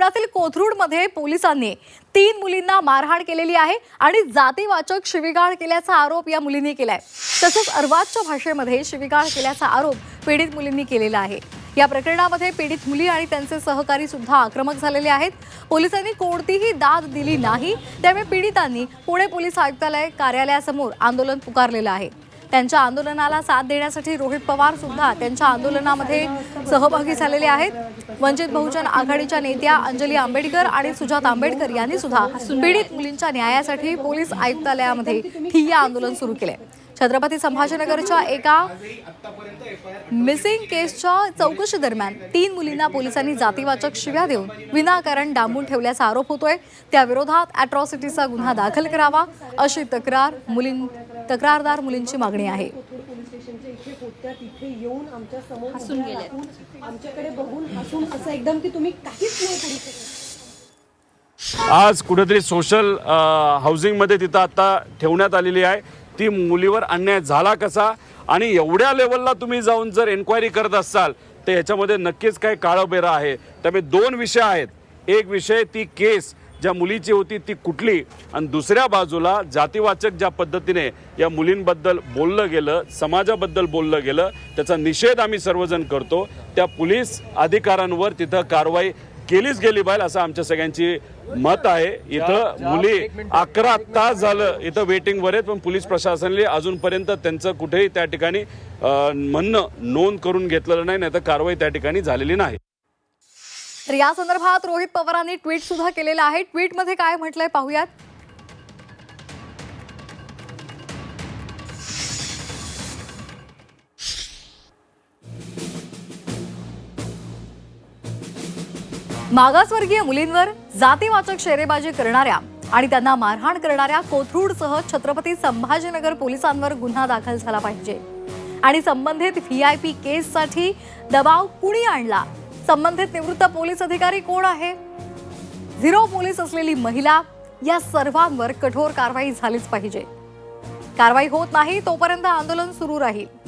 पुण्यातील कोथरूडमध्ये पोलिसांनी तीन मुलींना मारहाण केलेली आहे आणि जातीवाचक शिवीगाळ केल्याचा आरोप या मुलींनी केलाय. तसंच अर्वाच्य भाषेमध्ये शिवीगाळ केल्याचा आरोप पीडित मुलींनी केलेला आहे. या प्रकरणामध्ये पीडित मुली आणि त्यांचे सहकारी सुद्धा आक्रमक झालेले आहेत. पोलिसांनी कोणतीही दाद दिली नाही. त्यामुळे पीडितांनी पुणे पोलीस आयुक्तालय कार्यालयासमोर आंदोलन पुकारलेलं आहे. त्यांच्या आंदोलनाला साथ देण्यासाठी रोहित पवार सुद्धा त्यांच्या आंदोलनामध्ये सहभागी झालेले आहेत. वंचित बहुजन आघाडीच्या नेत्या अंजली आंबेडकर आणि सुजात आंबेडकर यांनी सुद्धा पीडित मुलींच्या न्यायासाठी पोलीस आयुक्तालयामध्ये ठिय्या आंदोलन सुरू केले. छत्रपती संभाजीनगरच्या एका मिसिंग केसच्या चौकशी दरम्यान तीन मुलींना पोलिसांनी जातीवाचक शिव्या देऊन विनाकारण डांबून ठेवल्याचा आरोप होतोय. त्याविरोधात अॅट्रॉसिटीचा गुन्हा दाखल करावा अशी तक्रार मुलीं तक्रारदार मुलींची मागणी आहे. कोथरूड पोलीस स्टेशनच्या इथे होत्या तिथे येऊन आमच्यासमोर हसून गेल्या आमच्याकडे बघून हसून असं एकदम की तुम्ही काहीच नाही करू शकत. आज कुठेतरी सोशल हाऊसिंगमध्ये तिथं आता ठेवण्यात आलेली आहे. ती मुलीवर अन्याय झाला कसा? आणि एवढ्या लेवलला तुम्ही जाऊन जर एन्क्वायरी करत असाल तर याच्यामध्ये नक्कीच काही काळं आहे. त्यामुळे दोन विषय आहेत. एक विषय ती केस ज्या मुलीची होती ती कुठली? आणि दुसऱ्या बाजूला जातीवाचक ज्या पद्धतीने या मुलींबद्दल बोललं गेलं समाजाबद्दल बोललं गेलं त्याचा निषेध आम्ही सर्वजण करतो. त्या पोलीस अधिकाऱ्यांवर तिथं कारवाई केलीच गेली पाहिजे असं आमच्या सगळ्यांची मत आहे. इथं मुली अकरा तास झालं इथं वेटिंगवर आहेत पण पोलीस प्रशासनाने अजूनपर्यंत त्यांचं कुठेही त्या ठिकाणी म्हणणं नोंद करून घेतलेलं नाही नाही तर कारवाई त्या ठिकाणी झालेली नाही. तर या संदर्भात रोहित पवारांनी ट्विट सुद्धा केलेलं आहे. ट्विटमध्ये काय म्हटलंय पाहूयात. मागासवर्गीय मुलींवर जातीवाचक शेरेबाजी करणाऱ्या आणि त्यांना मारहाण करणाऱ्या कोथरूडसह छत्रपती संभाजीनगर पोलिसांवर गुन्हा दाखल झाला पाहिजे. आणि संबंधित व्ही आय पी केससाठी दबाव कुणी आणला? संबंधित निवृत्त पोलीस अधिकारी कोण आहे? झिरो पोलीस असलेली महिला या सर्वांवर कठोर कारवाई झालीच पाहिजे. कारवाई होत नाही तोपर्यंत आंदोलन सुरू राहील.